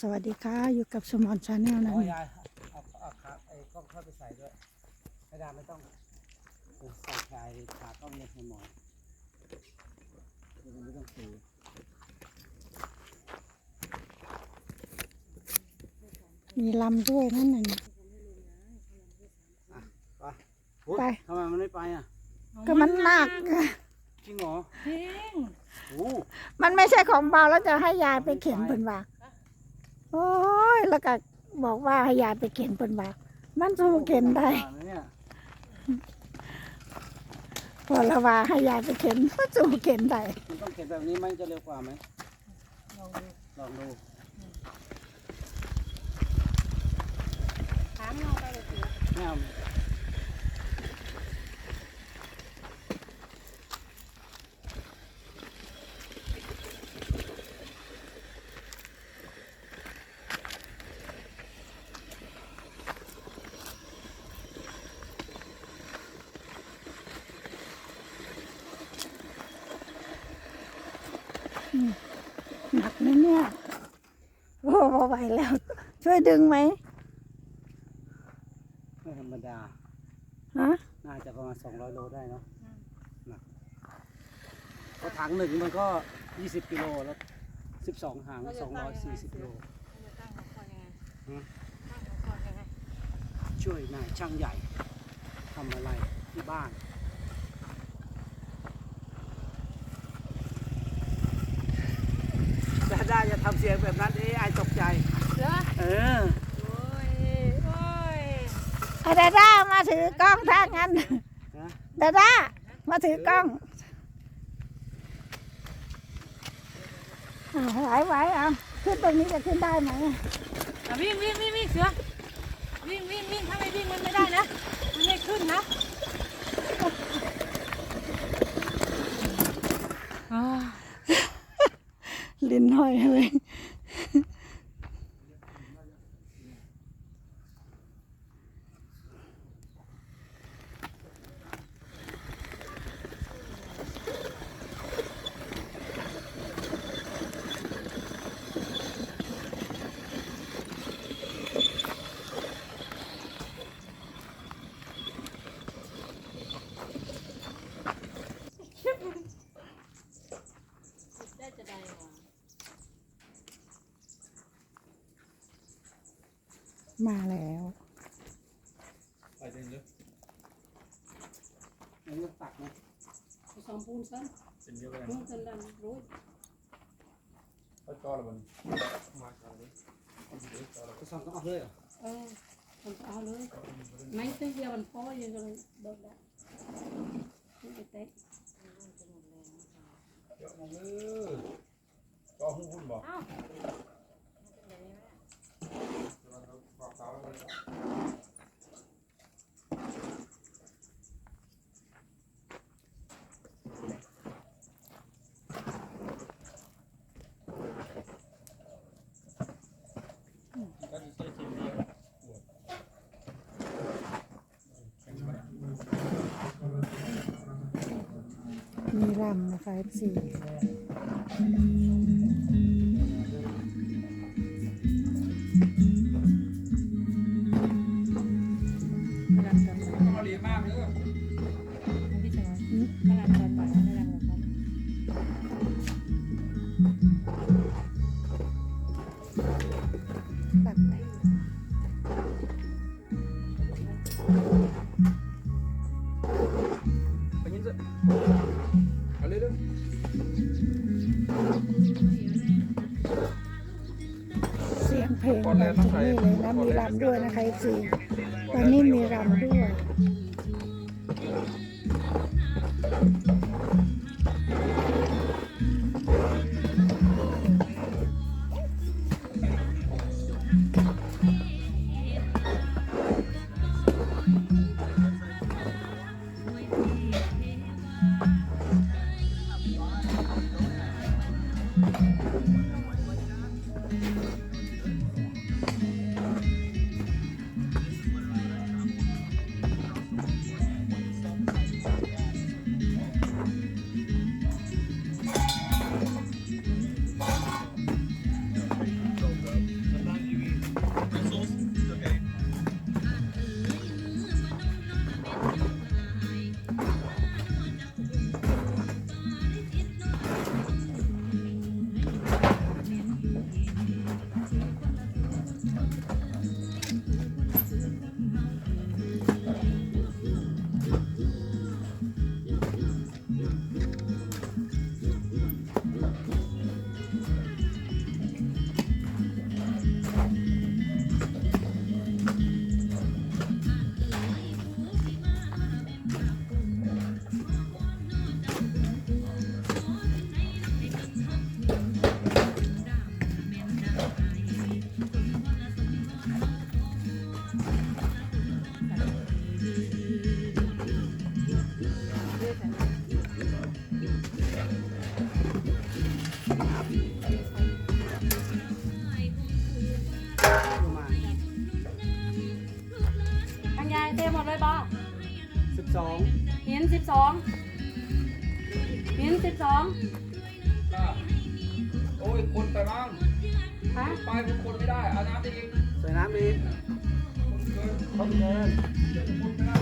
สวัสดีค่ะ อยู่กับสมอนชาแนลนะโอ้ยยายเอาเอาขาไอ้กล้องเข้าไปใส่ด้วยไม่ได้ไม่ต้องเออใส่ชายขากล้องเนี่ยให้หมอนเดี๋ยวมันไม่ต้องซื้อมีลำด้วยนั่นน่ะไปโอ๊ยไปทำไมมันไม่ไปอะ ก็มันหนักจริงเหรอจริงโอ้มันไม่ใช่ของเบาแล้วจะให้ยายไปเข็นเพิ่นว่า โอ้ยแล้วก็บอกว่าให้ยายไปเข็นเพิ่นว่ามันสู้เข็นได้อ่าเนี่ยพอละว่าให้ยายไปเข็นมันสู้เข็นได้มันต้องเขียนแบบนี้มันจะเร็วกว่าไหมลองดูลองดูถามน้องไปเลยสิไม่เอา หนักนะเนี่ยโอ้พอไหวแล้ว ช่วยดึงไหมไม่ธรรมดา ฮะ น่าจะประมาณ 200 โลได้เนาะหนักเพราะถังหนึ่งมันก็ 20 กิโลแล้ว 12หาง240 โลจะตั้งหัวข้อยังไงหืมตั้งหัวข้อยังไงช่วยนายช่างใหญ่ทำอะไรที่บ้านดาด้าจะ ทำเสียงแบบนั้นเอ้ไอตกใจ เหรอเออ โอ้ยโอ้ยเอาดาด้ามาถือกล้องถ้างั้นนะดาด้ามาถือกล้องอ่าไหวไหวเอาขึ้นตรงนี้จะขึ้นได้ไหมอะวิ่งวิ่งวิ่งวิ่งเสือวิ่งวิ่งวิ่งถ้าไม่วิ่งมันไม่ได้นะมันไม่ขึ้นนะ ลิ้นห้อยเลย ได้จะได้หรอ มาแล้วมันก็ตักนะผสมปูนซ้ำนู่นจันดันรู้ก็ซ้อมต้องเอาเลยเหรอเออผมจะเอาเลยไม่ซื้อเดียวมันพอยังก็เลยเบิกได้นี่ไอ้เต๊ะก็หุ้นหุ้นบอกอ้าวก็จะใช้ทีมเดียว มี ลำนะคะสี่ มาถึงนี้เลยนะมีรำด้วยนะคะสี่ตอนนี้มีรำด้วย หมดเลยบ้าสิบสองหินสิบสองหินสิบสองป้าโอ้ยคนไปบ้างฮะไปเป็นคนไม่ได้เอาน้ำไปอีกใส่น้ำอีกคนเกินเขาเกินคนไม่ได้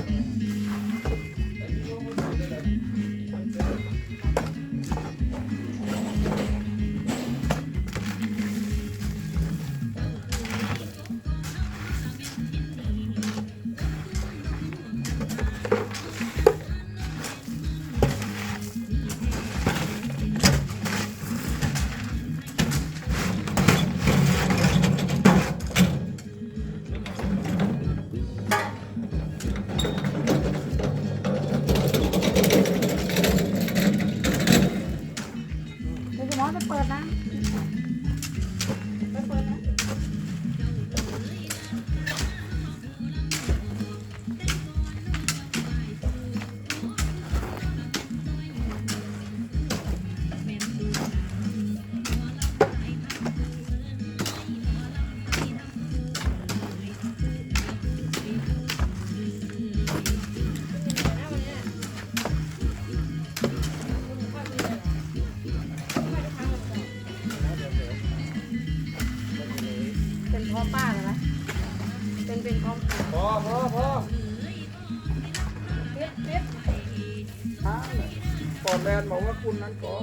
แมนบอกว่าคุณนั้นก่อน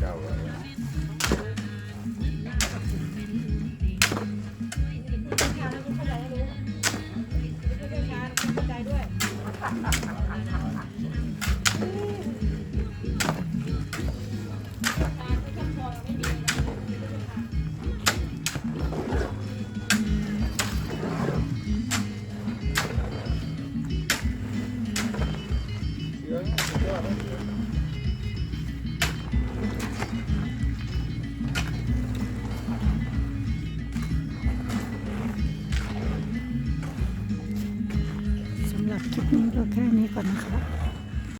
เจ้าเลยเสือเก็แค่นี้ก่อนนะครับ